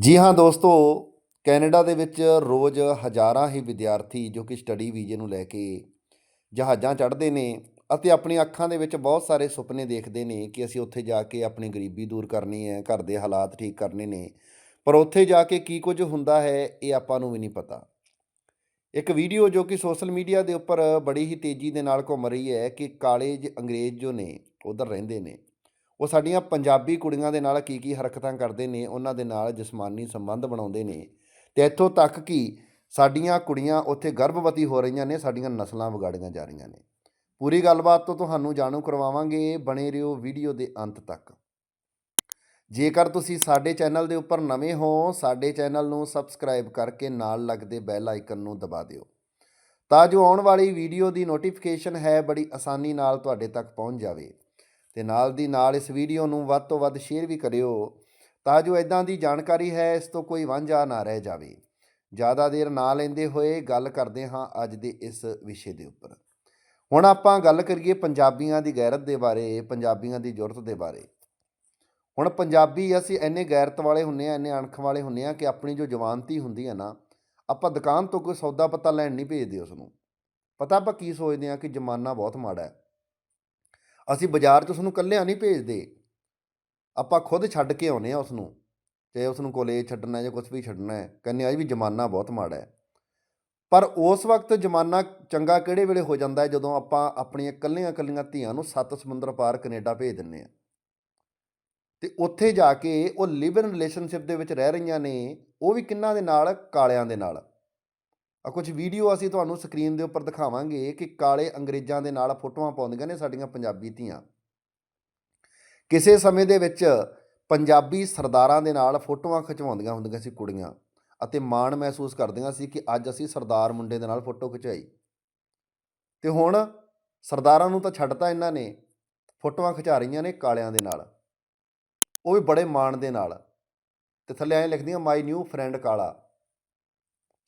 ਜੀ ਹਾਂ ਦੋਸਤੋ, ਕੈਨੇਡਾ ਦੇ ਵਿੱਚ ਰੋਜ਼ ਹਜ਼ਾਰਾਂ ਹੀ ਵਿਦਿਆਰਥੀ ਜੋ ਕਿ ਸਟੱਡੀ ਵੀਜ਼ੇ ਨੂੰ ਲੈ ਕੇ ਜਹਾਜ਼ਾਂ ਚੜ੍ਹਦੇ ਨੇ ਅਤੇ ਆਪਣੀ ਅੱਖਾਂ ਦੇ ਵਿੱਚ ਬਹੁਤ ਸਾਰੇ ਸੁਪਨੇ ਦੇਖਦੇ ਨੇ ਕਿ ਅਸੀਂ ਉੱਥੇ ਜਾ ਕੇ ਆਪਣੀ ਗਰੀਬੀ ਦੂਰ ਕਰਨੀ ਹੈ, ਘਰ ਦੇ ਹਾਲਾਤ ਠੀਕ ਕਰਨੇ ਨੇ। ਪਰ ਉੱਥੇ ਜਾ ਕੇ ਕੀ ਕੁਝ ਹੁੰਦਾ ਹੈ, ਇਹ ਆਪਾਂ ਨੂੰ ਵੀ ਨਹੀਂ ਪਤਾ। ਇੱਕ ਵੀਡੀਓ ਜੋ ਕਿ ਸੋਸ਼ਲ ਮੀਡੀਆ ਦੇ ਉੱਪਰ ਬੜੀ ਹੀ ਤੇਜ਼ੀ ਦੇ ਨਾਲ ਘੁੰਮ ਰਹੀ ਹੈ ਕਿ ਕਾਲੇ ਅੰਗਰੇਜ਼ ਜੋ ਨੇ, ਉਧਰ ਰਹਿੰਦੇ ਨੇ। ਉਹ ਸਾਡੀਆਂ ਪੰਜਾਬੀ ਕੁੜੀਆਂ ਦੇ ਨਾਲ ਕੀ ਕੀ ਹਰਕਤਾਂ ਕਰਦੇ ਨੇ, ਉਹਨਾਂ ਦੇ ਨਾਲ ਜਿਸਮਾਨੀ ਸੰਬੰਧ ਬਣਾਉਂਦੇ ਨੇ। ਤੇ ਇੱਥੋਂ ਤੱਕ ਕਿ ਸਾਡੀਆਂ ਕੁੜੀਆਂ ਉੱਥੇ ਗਰਭਵਤੀ ਹੋ ਰਹੀਆਂ ਨੇ, ਸਾਡੀਆਂ ਨਸਲਾਂ ਵਿਗਾੜੀਆਂ ਜਾ ਰਹੀਆਂ ਨੇ। ਪੂਰੀ ਗੱਲਬਾਤ ਤੋਂ ਤੁਹਾਨੂੰ ਜਾਣੂ ਕਰਵਾਵਾਂਗੇ, ਬਣੇ ਰਹੋ ਵੀਡੀਓ ਦੇ ਅੰਤ ਤੱਕ। ਜੇਕਰ ਤੁਸੀਂ ਸਾਡੇ ਚੈਨਲ ਦੇ ਉੱਪਰ ਨਵੇਂ ਹੋ, ਸਾਡੇ ਚੈਨਲ ਨੂੰ ਸਬਸਕ੍ਰਾਈਬ ਕਰਕੇ ਨਾਲ ਲੱਗਦੇ ਬੈਲ ਆਈਕਨ ਨੂੰ ਦਬਾ ਦਿਓ। ਤਾਂ ਜੋ ਆਉਣ ਵਾਲੀ ਵੀਡੀਓ ਦੀ ਨੋਟੀਫਿਕੇਸ਼ਨ ਹੈ, ਬੜੀ ਆਸਾਨੀ ਨਾਲ ਤੁਹਾਡੇ ਤੱਕ ਪਹੁੰਚ ਜਾਵੇ। ਤੇ ਨਾਲ ਦੀ ਨਾਲ ਇਸ ਵੀਡੀਓ ਨੂੰ ਵੱਧ ਤੋਂ ਵੱਧ ਸ਼ੇਅਰ ਵੀ ਕਰਿਓ ਤਾਂ ਜੋ ਇਦਾਂ ਦੀ ਜਾਣਕਾਰੀ ਹੈ, ਇਸ ਤੋਂ ਕੋਈ ਵਾਂਝਾ ਨਾ ਰਹਿ ਜਾਵੇ। ਜ਼ਿਆਦਾ ਦੇਰ ਨਾ ਲੈਂਦੇ ਹੋਏ ਗੱਲ ਕਰਦੇ ਹਾਂ ਅੱਜ ਦੇ ਇਸ ਵਿਸ਼ੇ ਦੇ ਉੱਪਰ। ਹੁਣ ਆਪਾਂ ਗੱਲ ਕਰੀਏ ਪੰਜਾਬੀਆਂ ਦੀ ਗੈਰਤ ਦੇ ਬਾਰੇ, ਪੰਜਾਬੀਆਂ ਦੀ ਜੁਰਤ ਦੇ ਬਾਰੇ। ਹੁਣ ਪੰਜਾਬੀ ਅਸੀਂ ਇੰਨੇ ਗੈਰਤ ਵਾਲੇ ਹੁੰਨੇ ਆ, ਇੰਨੇ ਅਣਖ ਵਾਲੇ ਹੁੰਨੇ ਆ ਕਿ ਆਪਣੀ ਜੋ ਜਵਾਨਤੀ ਹੁੰਦੀ ਹੈ ਨਾ, ਆਪਾਂ ਦੁਕਾਨ ਤੋਂ ਕੋਈ ਸੌਦਾ ਪੱਤਾ ਲੈਣ ਨਹੀਂ ਭੇਜਦੇ ਉਸ ਨੂੰ ਪਤਾ ਆਪਾਂ ਕੀ ਸੋਚਦੇ ਆ ਕਿ ਜ਼ਮਾਨਾ ਬਹੁਤ ਮਾੜਾ ਹੈ। ਅਸੀਂ ਬਾਜ਼ਾਰ 'ਚ ਉਸ ਨੂੰ ਇਕੱਲਿਆਂ ਨਹੀਂ ਭੇਜਦੇ। ਆਪਾਂ ਖੁਦ ਛੱਡ ਕੇ ਆਉਨੇ ਆ ਉਸ ਨੂੰ ਚਾਹੇ ਉਸ ਨੂੰ ਕਾਲਜ ਛੱਡਣਾ ਜਾਂ ਕੁਝ ਵੀ ਛੱਡਣਾ ਹੈ। ਕਹਿੰਦੇ ਅੱਜ ਵੀ ਜ਼ਮਾਨਾ ਬਹੁਤ ਮਾੜਾ ਹੈ। ਪਰ ਉਸ ਵਕਤ ਜ਼ਮਾਨਾ ਚੰਗਾ ਕਿਹੜੇ ਵੇਲੇ ਹੋ ਜਾਂਦਾ ਹੈ? ਜਦੋਂ ਆਪਾਂ ਆਪਣੀਆਂ ਇਕੱਲੀਆਂ ਇਕੱਲੀਆਂ ਧੀਆਂ ਨੂੰ ਸੱਤ ਸਮੁੰਦਰ ਪਾਰ ਕੈਨੇਡਾ ਭੇਜ ਦਿੰਨੇ ਆ ਤੇ ਉੱਥੇ ਜਾ ਕੇ ਉਹ ਲਿਵ ਇਨ ਰਿਲੇਸ਼ਨਸ਼ਿਪ ਦੇ ਵਿੱਚ ਰਹਿ ਰਹੀਆਂ ਨੇ, ਉਹ ਵੀ ਕਿੰਨਾਂ ਦੇ ਨਾਲ? ਕਾਲਿਆਂ ਦੇ ਨਾਲ। ਆ, ਕੁਝ ਵੀਡੀਓ ਅਸੀਂ ਤੁਹਾਨੂੰ ਸਕਰੀਨ ਦੇ ਉੱਪਰ ਦਿਖਾਵਾਂਗੇ ਕਿ ਕਾਲੇ ਅੰਗਰੇਜ਼ਾਂ ਦੇ ਨਾਲ ਫੋਟੋਆਂ ਪਾਉਂਦੀਆਂ ਨੇ ਸਾਡੀਆਂ ਪੰਜਾਬੀ ਧੀਆਂ। ਕਿਸੇ ਸਮੇਂ ਦੇ ਵਿੱਚ ਪੰਜਾਬੀ ਸਰਦਾਰਾਂ ਦੇ ਨਾਲ ਫੋਟੋਆਂ ਖਿਚਵਾਉਂਦੀਆਂ ਹੁੰਦੀਆਂ ਸੀ ਕੁੜੀਆਂ ਅਤੇ ਮਾਣ ਮਹਿਸੂਸ ਕਰਦੀਆਂ ਸੀ ਕਿ ਅੱਜ ਅਸੀਂ ਸਰਦਾਰ ਮੁੰਡੇ ਦੇ ਨਾਲ ਫੋਟੋ ਖਿਚਾਈ। ਤੇ ਹੁਣ ਸਰਦਾਰਾਂ ਨੂੰ ਤਾਂ ਛੱਡਤਾ ਇਹਨਾਂ ਨੇ, ਫੋਟੋਆਂ ਖਿਚਾ ਰਹੀਆਂ ਨੇ ਕਾਲਿਆਂ ਦੇ ਨਾਲ। ਉਹ ਵੀ ਬੜੇ ਮਾਣ ਦੇ ਨਾਲ। ਤੇ ਥੱਲੇ ਐਂ ਲਿਖਦੀਆਂ ਮਾਈ ਨਿਊ ਫਰੈਂਡ ਕਾਲਾ।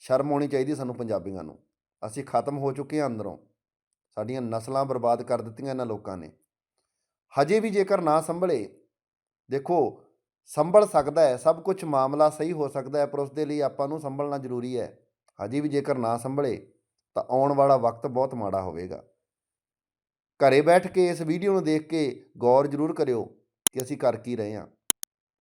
ਸ਼ਰਮ ਹੋਣੀ ਚਾਹੀਦੀ ਸਾਨੂੰ ਪੰਜਾਬੀਆਂ ਨੂੰ ਅਸੀਂ ਖਤਮ ਹੋ ਚੁੱਕੇ ਹਾਂ ਅੰਦਰੋਂ ਸਾਡੀਆਂ ਨਸਲਾਂ ਬਰਬਾਦ ਕਰ ਦਿੱਤੀਆਂ ਇਹਨਾਂ ਲੋਕਾਂ ਨੇ ਹਜੇ ਵੀ ਜੇਕਰ ਨਾ ਸੰਭਲੇ ਦੇਖੋ ਸੰਭਲ ਸਕਦਾ ਹੈ ਸਭ ਕੁਝ ਮਾਮਲਾ ਸਹੀ ਹੋ ਸਕਦਾ ਹੈ ਪਰ ਉਸ ਦੇ ਲਈ ਆਪਾਂ ਨੂੰ ਸੰਭਲਣਾ ਜ਼ਰੂਰੀ ਹੈ ਹਜੇ ਵੀ ਜੇਕਰ ਨਾ ਸੰਭਲੇ ਤਾਂ ਆਉਣ ਵਾਲਾ ਵਕਤ ਬਹੁਤ ਮਾੜਾ ਹੋਵੇਗਾ ਘਰੇ ਬੈਠ ਕੇ ਇਸ ਵੀਡੀਓ ਨੂੰ ਦੇਖ ਕੇ ਗੌਰ ਜ਼ਰੂਰ ਕਰਿਓ ਕਿ ਅਸੀਂ ਕਰ ਕੀ ਰਹੇ ਹਾਂ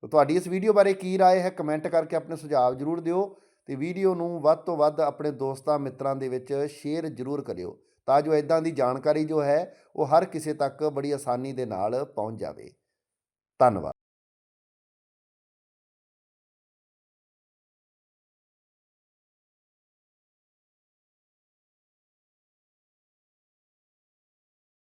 ਤਾਂ ਤੁਹਾਡੀ ਇਸ ਵੀਡੀਓ ਬਾਰੇ ਕੀ رائے ਹੈ ਕਮੈਂਟ ਕਰਕੇ ਆਪਣੇ ਸੁਝਾਅ ਜ਼ਰੂਰ ਦਿਓ ਤੇ ਵੀਡੀਓ ਨੂੰ ਵੱਧ ਤੋਂ ਵੱਧ ਆਪਣੇ ਦੋਸਤਾਂ, ਮਿੱਤਰਾਂ ਦੇ ਵਿੱਚ ਸ਼ੇਅਰ ਜ਼ਰੂਰ ਕਰਿਓ ਤਾਂ ਜੋ ਇਦਾਂ ਦੀ ਜਾਣਕਾਰੀ ਜੋ ਹੈ, ਉਹ ਹਰ ਕਿਸੇ ਤੱਕ ਬੜੀ ਆਸਾਨੀ ਦੇ ਨਾਲ ਪਹੁੰਚ ਜਾਵੇ। ਧੰਨਵਾਦ।